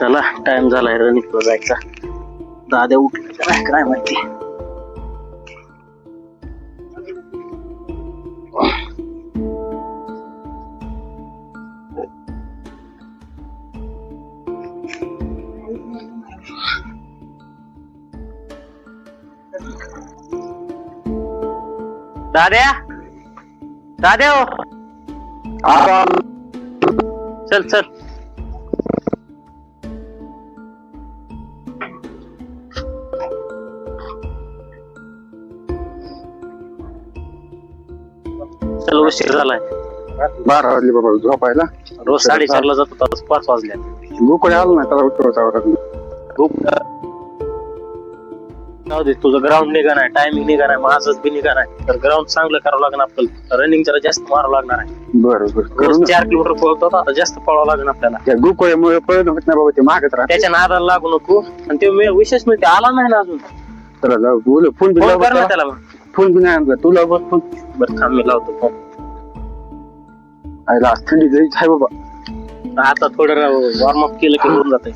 चला टाइम झालाय रनिंग जायचा. दाद्या उठला का नाही काय माहिती? दाद्या? दाद्या हो. चल चल. चल उशीर झालाय. बारा वाजले बाबा झोपायला. रोज साडेचारला जातो आज पाच वाजल्या गोकडे आलो ना त्याला जाऊ दे तुझं ग्राउंड निघा नाही टायमिंग निघा नाही माझंच बी निघा नाही. तर ग्राउंड चांगलं करावं लागणार आपल्याला. रनिंग जरा जास्त मारावं लागणार आहे. बरं रोज. चार किलोमीटर पळतो आता जास्त पळावं लागणार आपल्याला. गोकुळ्यामुळे पळत होत नाही बाबा ते मागत राहते. त्याच्या नादाला लागू नको. आणि ते विशेष म्हणजे आला नाही ना अजून. चला जाऊ. बोल. फोन फोन कर ना. त्याला. मग. फोन बी नाही आणला. तुला बघ फोन. बरं थांब मी लावतो फोन. आयला आज थंडी लईच आहे बाबा. आता थोडं वॉर्मअप केलं की होऊन जाते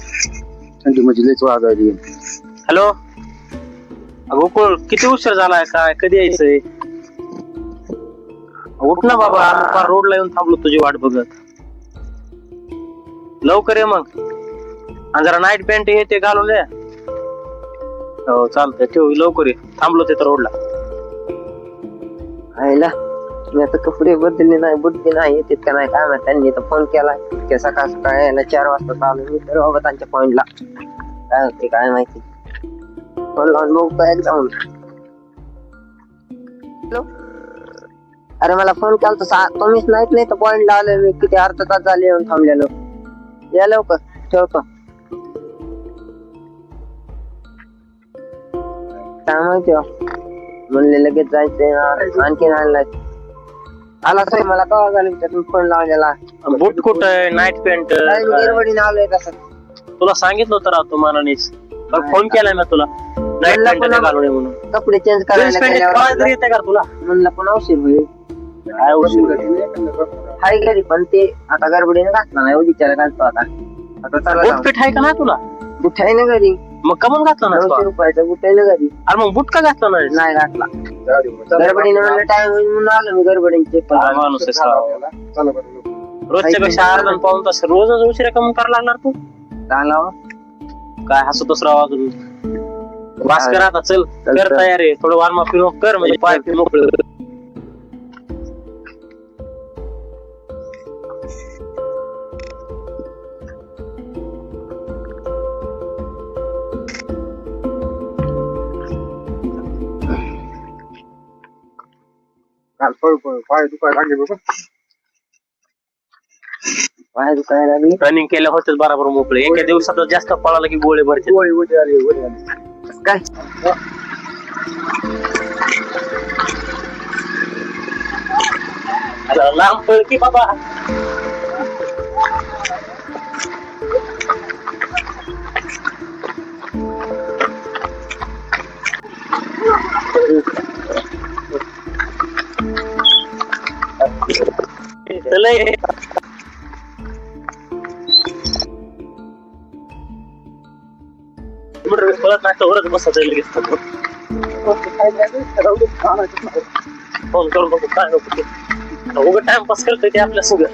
थंडी म्हणजे लईच वाजायली. हॅलो? गोकुळ किती उशीर झालाय काय? कधी यायचंय? उठ ना बाबा फार रोडला येऊन थांबलो तुझी वाट बघत. लवकर ये मग. आणि जरा नाईट पॅन्ट हे ते घालून ये. हो चालतंय ठेव लवकर ये. थांबलो तिथं रोडला. आईला मी आता कपडे बदलले नाही बुट बी नाही येतात का नाही काय माहीत त्यांनी तर फोन केला. की सकाळ सकाळ यायला चार वाजता चालू मी तर बाबा त्यांच्या पॉइंटला काय होते काय माहिती. फोन लावून एक जाऊन. हॅलो अरे मला फोन केला तर सा- तुम्हीच नाहीत नाही तर पॉइंट लावले मी. किती अर्धा तास झाले येऊन थांबलेलो. या लवकर ठेवतो. काय माहिती. म्हणले लगेच जायचंय ना, आणखीन आणलाय आला साहेब मला कवा झालं तुम्ही फोन लावलेला बूट कुठं आहे? नाईट पॅन्ट गडबडीने आलोय तसं. तुला सांगितलं होतं राव तू मनानेच. बरं, फोन केलाय ना तुला. नाईट म्हणलं पॅन्ट म्हणून. कपडे चेंज करायला तरी येते का तुला? म्हणलं पण औषध होईल. काय उशीर हाय घरी पण ते आता गडबडीने घातला नाही उद्याच्याला घालतो आता. आता चला बूट जाऊ. फिट आहे का नाही तुला? बुट आहे ना घरी? मग कमून घातला ना नऊशे रुपयाचा आहे घरी. अरे मग बूट का घातला नाही नाही घातला. गडबडीने म्हणलं टाइम होईल म्हणून आलो मी गडबडीने माणूस आहेस राव. रोजच्या पेक्षा अर्धा पाऊन तास रोजच उशिरा कमून करायला लागणार तू? चांगला काय हसतोस राव अजून? वास कर आता चल कर तयारी. थोडं वार्म अप कर म्हणजे पाय मोकळे पळ पळ पाय दुखायला लागले बाबा. पाय दुखायला लागली. रनिंग केल्या होतेच बरोबर मोकळे. एका दिवसात जास्त पळाला की गोळे भरते. गोळी उडी आली आली. काय? लांब पळ की बाबा. लय पळत नाही तर वरच बसत जाईल लगेच फोन करून बघू काय नको उघड टाइमपास करतोय ते आपल्या सगळं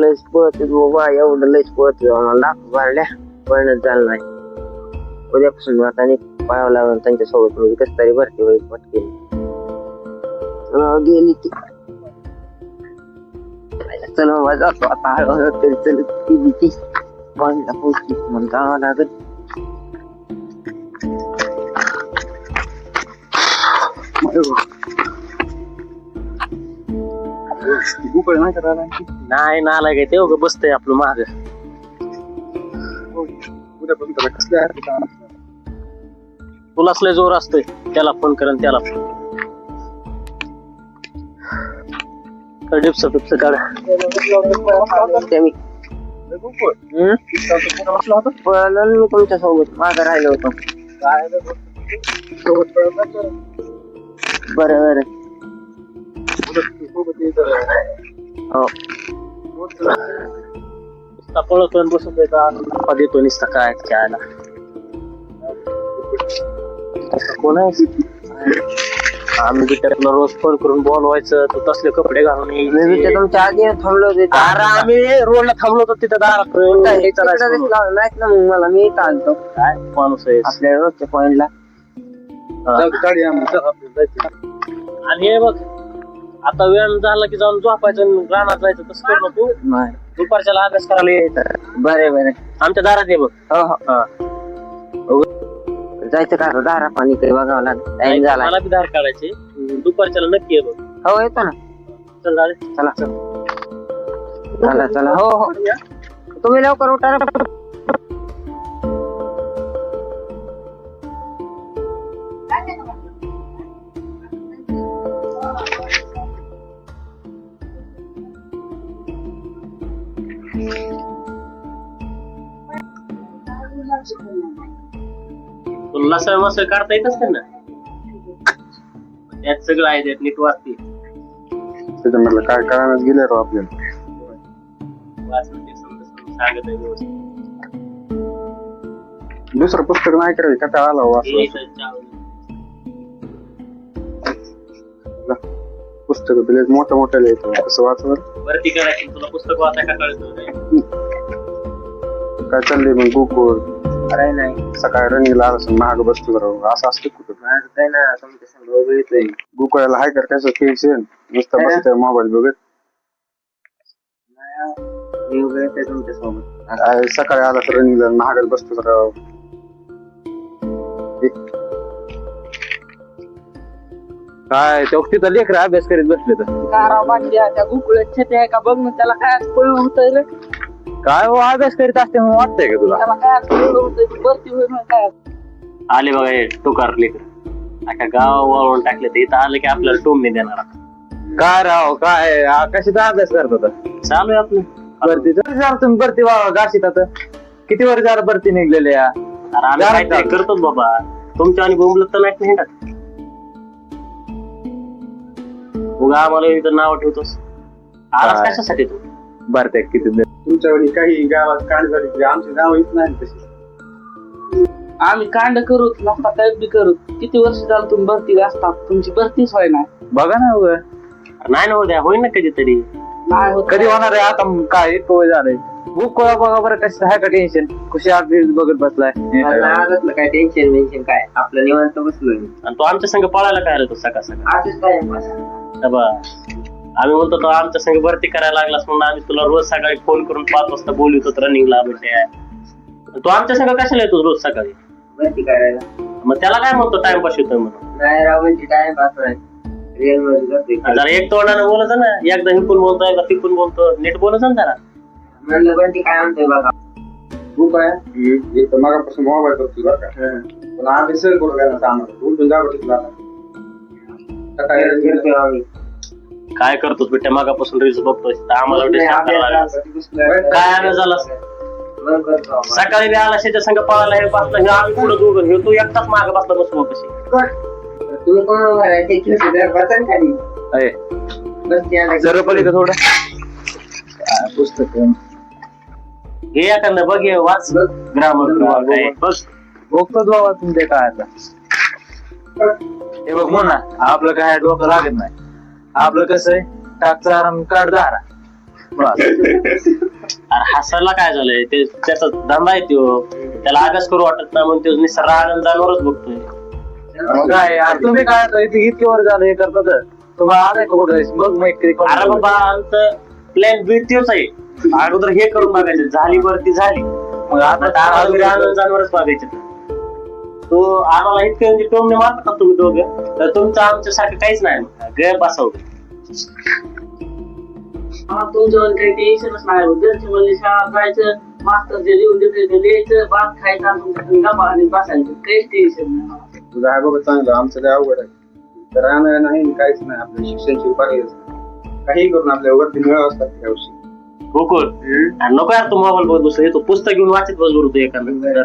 लयच पळत बाबा एवढं लयच पळत मला भरल्या पळणच झालं नाही उद्यापासून मी आता नीट पायावं लागून त्यांच्यासोबत म्हणजे कस तरी भरती होईल पटकेल गेली ती चल मग जातो आता हळूहळू तरी चल ती भीती. पॉईंटला पोहोचली मग जावं लागत गोकुळे नाही करायला नाही नाला काय ते उगं बसतंय आपलं माग. उद्या त्याला कसले तुलाच लय जोर असतोय त्याला फोन कर आणि त्याला डिप्स पिप्स काढ मी. पळालो मी तुमच्यासोबत. मागं राहिलो होतो. बरं बरं. हो. पळतो बसून देतो. देतो नुसता काय खेळायला. कोण आहे? आम्ही बी त्याला रोज फोन करून बोलवायचं तू तसले कपडे घालून मी बी ते यायचे. तुमच्या आधी थांबलो होते अरे आम्ही रोडला थांबलो होतो तिथं दारात हे करायचं म्हणून. नाहीत ना मग मला मी इथं आलतो. काय माणूस आहे? आपल्या रोजच्या पॉइंटला हा. आणि हे बघ आता वेळ झाला की जाऊन झोपायचं आणि रानात जायचं तसं कर ना तू दुपारच्याला अभ्यास करायला यायचं. बरे बरे. आमच्या दारात ये बघ. हो हो. हा. जायचं का? दारा पाणी काही बघावं लागेल. टाइम झाला. मला बी धार काढायची. दुपारच्याला नक्की ये बघ. हो येतो ना. चल दादा चला. चला चला. हो हो. तुम्ही लवकर उठा रे. तुला लसळ मसळ काढता येत असते ना? त्यात सगळं आहे त्यात नीट वाचते. त्याच्यामधलं काय कळायलाच गेले राव आपल्याला. वाचन ते समजा समजा सांगत आहे व्यवस्थित. दुसरं पुस्तक नाही करायचं कटा आला हो हे असं. इथं चावलं. पुस्तक दिले मोठं मोठं लिहायचं कसं वाचवर भरती करायची तुला पुस्तक वाचायला का कळतं. काय? काय चाललंय मग गोकुळ अरे नाही. सकाळी रनिंगला आला असं महाग बसतो राव असं असतं कुठं? माझं काय ना तुमच्या संग उभं येतोय गोकुळाला हाय कर कसं टेन्शन नुसतं? बसत मोबाईल बघत. मी काय सकाळी आला तर रनिंगला महागात बसतो राव काय तो तिथं लेकर अभ्यास करीत बसले तर. कारा बाटल्या त्या गुकुळ्यात छते आहे का? बघ ना त्याला काय आज होतंय रे. काय हो अभ्यास करीत असते म्हणून वाटतंय का तुला? त्याला काय आज पळणं होतंय भरती होईल मग काय आले बघा हे टोकार लेकर आता गाव वळवून टाकले तर इथं आलं की आपल्याला टोमने देणार आता. काय राव काय? आ, कशाचा अभ्यास करत होता? चालू आहे आपलं. भरतीचा जरा तुम्ही भरती वा- गाशीत आता. किती वर जरा भरती निघलेली या अरे आम्ही. करतोच बाबा. तुमच्या आणि बोंबलत तर नाही हिंडत. उगा आम्हाला इथं नाव ठेवतोस. आलास काय? कशासाठी तू? भरत्या किती तुमच्यावर काही गावात कांड झाली की आमची नाव येत नाही तशी. आम्ही कांड करू नसता काय बी करू किती वर्ष झालं तुम्ही भरती असता तुमची भरतीच होय ना. बघा ना उगा. नाही ना उद्या होईन ना कधीतरी. नाही होत. कधी होणार आहे? आता म- काय इतकं वय झालंय. बुक बघा बरं कसं आहे का टेन्शन खुशी अभ्यास बघत बसलाय. आजच काय टेन्शन वेन्शन काय? आपलं निवांत बसलोय. मी. आणि तू आमच्या संग पळायला काय आला तू सकाळ सकाळ. असंच टाइमपास बा आम्ही म्हणतो तो आमच्या संग भरती करायला लागलास म्हणून आम्ही तुला रोज सकाळी फोन करून पाच वाजता बोलवत होतो रनिंगला म्हणजे तू आमच्या संग कशाला येतो रोज सकाळी? भरती करायला. मग त्याला काय म्हणतो टाइमपास होतोय म्हणून? नाही राव म्हणजे टाइमपास नाही रिअलमध्ये जातोय जरा एक तोंडाने बोलत ना. एकदा हिकून बोलतो एकदा तिकून बोलतो नीट बोलत ना जरा. म्हणलं ती काय म्हणतोय बघा. खूप आहे. एक तर मगापासून मोबाईल बघतो बरं का. पण आम्ही सर करू काय आम्हाला उठून जा बरं सकाळी फिरतोय आम्ही. काय करतोस बेटा मागापासून रील्स बघतोय. तर आम्हाला. काय? आलं झालं? करतो. सकाळी बी आला शेच्या संग पळाला हे बसला हे आम्ही पुढे दोघं हे तू एकटाच माग बसला कशी तुम्ही कोण बसा खाली. जरा पलीकडे थोडं. पुस्तक हे एखादं बघ हे वाच. ग्रामर बघ बघतोच बाबा तुमच्या काय आता हे बघ म्हणा आपलं काय डोकं लागत नाही. आपलं कसं आहे? टाकचा आराम काढ दारा. बस. अरे हसायला काय झालंय? ते त्याचा धंदा आहे तो त्याला अभ्यास करू वाटत नाही म्हणून तो निसर्ग आनंदावरच बघतोय. मग काय? तुम्ही काय आता इथे इतके वर झालं हे करता तर? तुम्हाला आलाय का कुठं? बघ मैत्री कोण अरे बाबा आमचं प्लॅन बी तोच आहे. अगोदर हे करून बघायचं. झाली वरती झाली. मग आता आता आम्हाला आनंदावरच बघायचं. तो आम्हाला इतकं म्हणजे टोमने मारता का तुम्ही दोघं? तर तुमचं आमच्यासाठी काहीच नाही गैर बसवलं मला तुमच्यावर काही टेन्शनच नाही होत. घरचे म्हणजे शाळा जायचं मास्तर जे लिहून देते ते लिहायचं भात खायचं आणि तुमच्या गप्पा आणि बसायचं. काहीच टेन्शन नाही. तुझं चांगलं. आमचं काय अवघड आहे. तर राहणं नाही काहीच नाही. आपल्या शिक्षणाची उपाय काही करून आपल्या वरती मिळावं असतात त्या गोष्टी गोकुळ आणि नको यार तू मोबाईल बघत बसू. हे तू पुस्तक घेऊन वाचत बस बरोबर तू एखादं.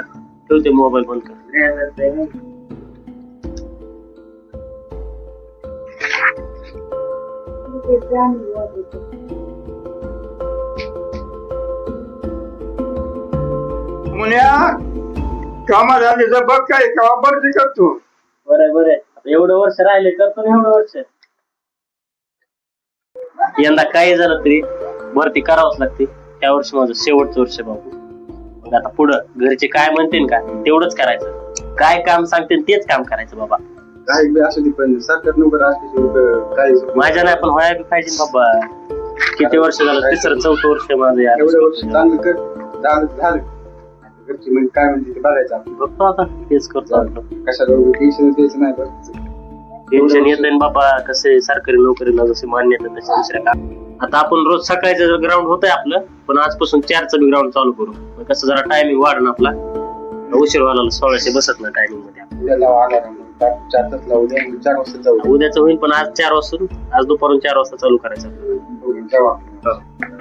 तर ठेवते मोबाईल बंद कर. मुन्या तर बघ काय का बरं करतो. बरं बरं. एवढं वर्ष राहिले करतो ना एवढं वर्ष. यंदा काही झालं तरी भरती करावंच लागते. त्या वर्षी माझं शेवटचं वर्ष बाबू. मग आता पुढं घरचे काय म्हणतील का? तेवढंच करायचं. काय काम सांगतील तेच काम करायचं बाबा. काही बी असू दे पण सरकार नोकर माझ्या नाही पण व्हायला बी पाहिजे ना बाबा. किती वर्ष झालं? तिसरं चौथं वर्ष माझं यार. एवढं वर्ष चांगलं कर झालं. झालं घरची म्हणजे काय म्हणते ते बघायचं आपण बघतो आता तेच करतो. कशाला टेन्शन द्यायचं नाही बरं. टेन्शन येत नाही बाबा कसे सरकारी नोकरीला जसे मान्यता तसे दुसऱ्या का आता आपण रोज सकाळचं ग्राउंड होतंय आपलं पण आजपासून चारचं बी ग्राउंड चालू करू. मग कसं जरा टायमिंग वाढन आपला. उशीर व्हायला सोळाशे बसत नाही टायमिंगमध्ये चार चार वाजता जाऊ उद्याचं होईल पण आज चार वाजता आज दुपारून चार वाजता चालू करायचं. बघू,